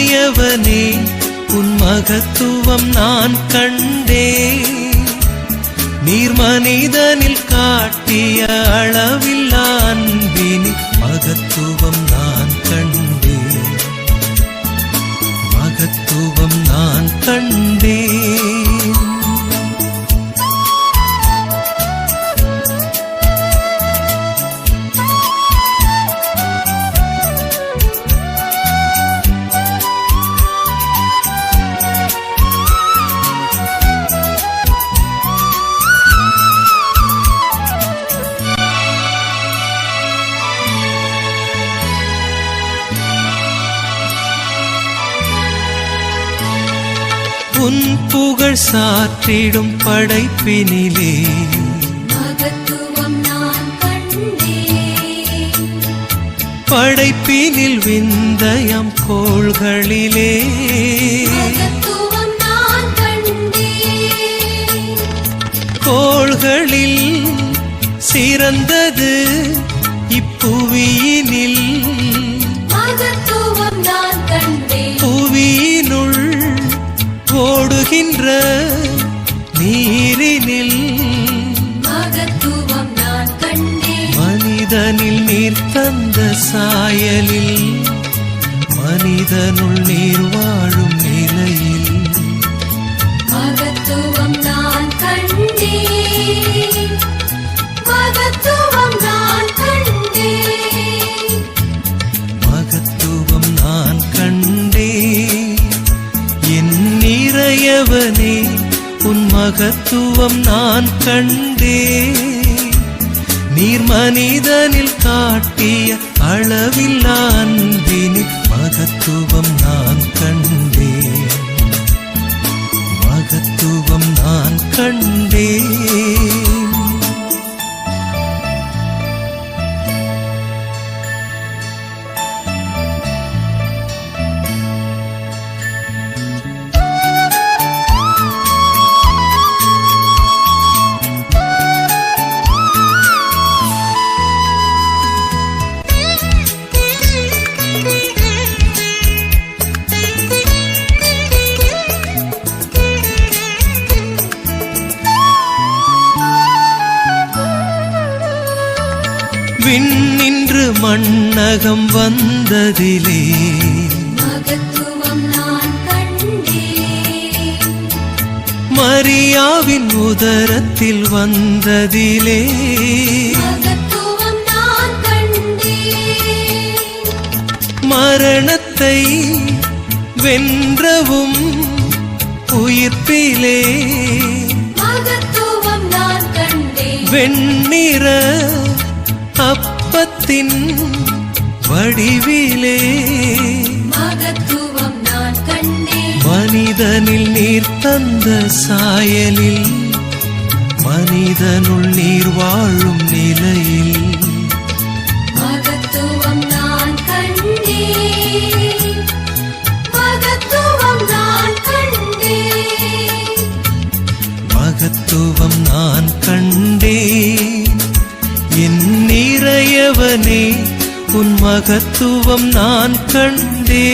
உடையவனே உன் மகத்துவம் நான் கண்டே நீர் மனிதனில் காட்டிய அளவு உன் புகழ் சாற்றிடும் படைப்பினிலே. படைப்பினில் விந்தயம் கோள்களிலே. கோள்களில் சிறந்தது இப்புவியினில். மகத்துவம் நான் கண்டேன். ஓடுகின்ற நீரினில் மகத்துவம் நான் கண்டேன். மனிதனில் நீர் தந்த சாயலில் மனிதனுள் நீர் வாழும் நிறையவனே உன் மகத்துவம் நான் கண்டே நீர் மனிதனில் காட்டிய அளவில்லா அன்பினில் மகத்துவம் நான் கண்டேன். விண்ணின்று மண்ணகம் வந்ததிலே. மரியாவின் உதரத்தில் வந்ததிலே. மரணத்தை வென்றவும் உயிர்ப்பிலே. வெண்ணிற அப்பத்தின் வடிவிலே மகத்துவம் நான் கண்டேன். மனிதனில் நீர் தந்த சாயலில் மனிதனுள் நீர் வாழும் நிலையில். மகத்துவம் நான் கண்டேன். மகத்துவம் நான் கண்டேன். மகத்துவம் நான் கண்டேன். என் நிறையவனே உன் மகத்துவம் நான் கண்டே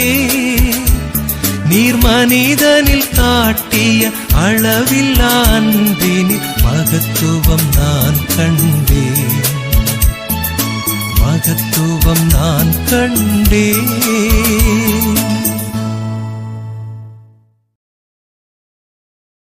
நீர் மனிதனில் காட்டிய அளவில்லா அன்பினில் மகத்துவம் நான் கண்டே மகத்துவம் நான் கண்டே